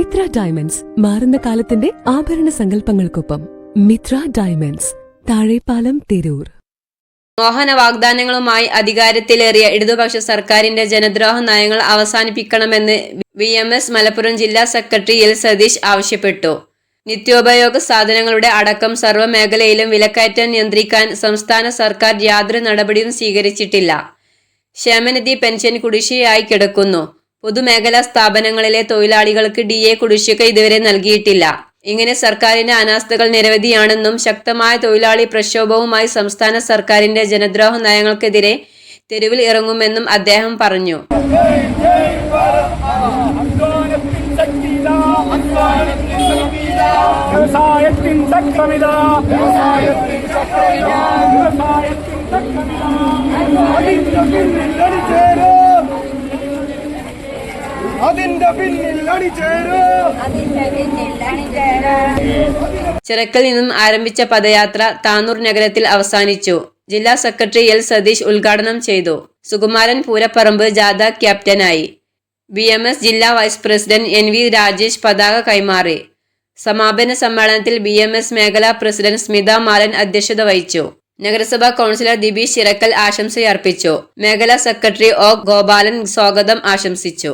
Mitra diamonds മാറുന്ന കാലത്തിന്റെ ആഭരണ സങ്കല്പങ്ങൾക്കൊപ്പം മിത്ര ഡയമണ്ട്സ് താഴെപ്പാലം തിരൂർ. മോഹന വാഗ്ദാനങ്ങളുമായി അധികാരത്തിലേറിയ ഇടതുപക്ഷ സർക്കാരിന്റെ ജനദ്രോഹ നയങ്ങൾ അവസാനിപ്പിക്കണമെന്ന് വി എം എസ് മലപ്പുറം ജില്ലാ സെക്രട്ടറി എൽ സതീഷ് ആവശ്യപ്പെട്ടു. നിത്യോപയോഗ സാധനങ്ങളുടെ അടക്കം സർവമേഖലയിലും വിലക്കയറ്റം നിയന്ത്രിക്കാൻ സംസ്ഥാന സർക്കാർ യാതൊരു നടപടിയും സ്വീകരിച്ചിട്ടില്ല. ക്ഷേമനിധി പെൻഷൻ കുടിശ്ശികയായി കിടക്കുന്നു. പൊതുമേഖലാ സ്ഥാപനങ്ങളിലെ തൊഴിലാളികൾക്ക് ഡി എ കുടിശ്ശിക ഇതുവരെ നൽകിയിട്ടില്ല. ഇങ്ങനെ സർക്കാരിന്റെ അനാസ്ഥകൾ നിരവധിയാണെന്നും ശക്തമായ തൊഴിലാളി പ്രക്ഷോഭവുമായി സംസ്ഥാന സർക്കാരിന്റെ ജനദ്രോഹ നയങ്ങൾക്കെതിരെ തെരുവിൽ ഇറങ്ങുമെന്നും അദ്ദേഹം പറഞ്ഞു. അതിന്റെ പിന്നിൽ അണിചേരൂ. അതിന്റെ പിന്നിൽ അണിചേരൂ. അതിന്റെ പിന്നിൽ അണിചേരാൻ ചിറക്കൽ നിന്നും ആരംഭിച്ച പദയാത്ര താനൂർ നഗരത്തിൽ അവസാനിച്ചു. ജില്ലാ സെക്രട്ടറി എൽ സതീഷ് ഉദ്ഘാടനം ചെയ്തു. സുകുമാരൻ പൂരപ്പറമ്പ് ജാഥ ക്യാപ്റ്റനായി. ബി എം എസ് ജില്ലാ vice president N V Rajesh പതാക കൈമാറി. സമാപന സമ്മേളനത്തിൽ ബി എം എസ് മേഖലാ പ്രസിഡന്റ് സ്മിത മാലൻ അധ്യക്ഷത വഹിച്ചു. നഗരസഭാ കൗൺസിലർ ദിബി ചിറക്കൽ ആശംസയർപ്പിച്ചു. മേഖലാ സെക്രട്ടറി ഒ ഗോപാലൻ സ്വാഗതം ആശംസിച്ചു.